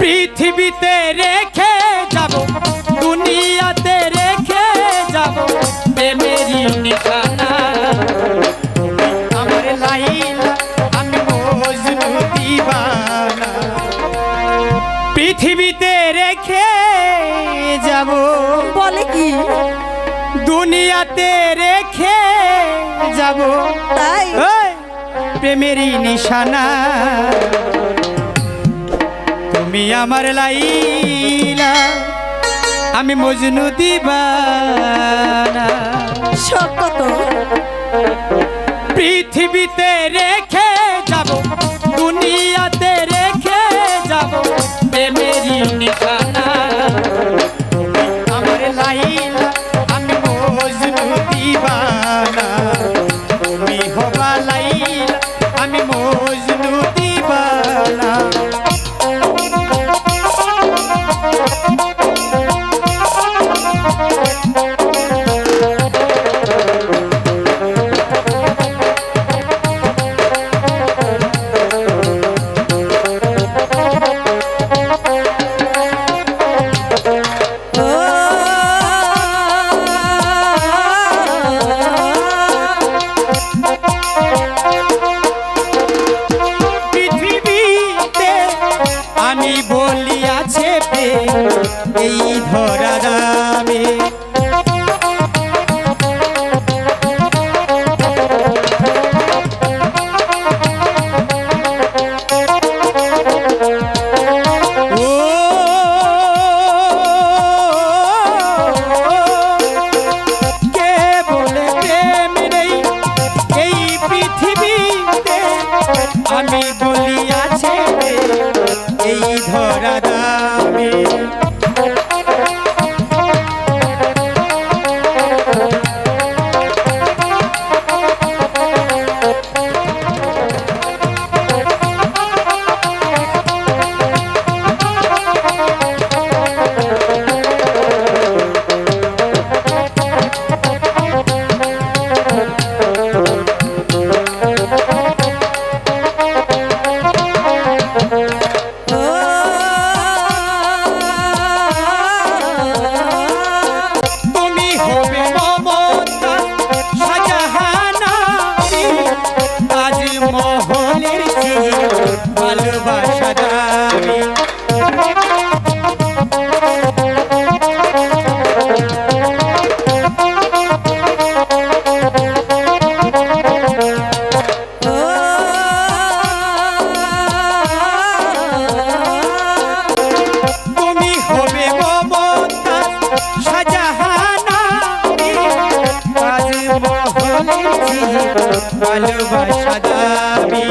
পৃথিবীতে রেখে যাব দুনিয়াতে রেখে যাব। প্রেমেরই নিশানা আমার লাইলা আমি মজনু দিবানা। পৃথিবীতে রেখে যাব। বলে কি? দুনিয়াতে রেখে যাব। তাই? প্রেমেরই নিশানা। তুমি আমার লাইলা আমি মজনু দিবানা। পৃথিবীতে রেখে যাব দুনিয়াতে রেখে যাব প্রেমেরই নিশানা এই ধরা ভালোবাসা চেয়ে ভালোবাসা দামি।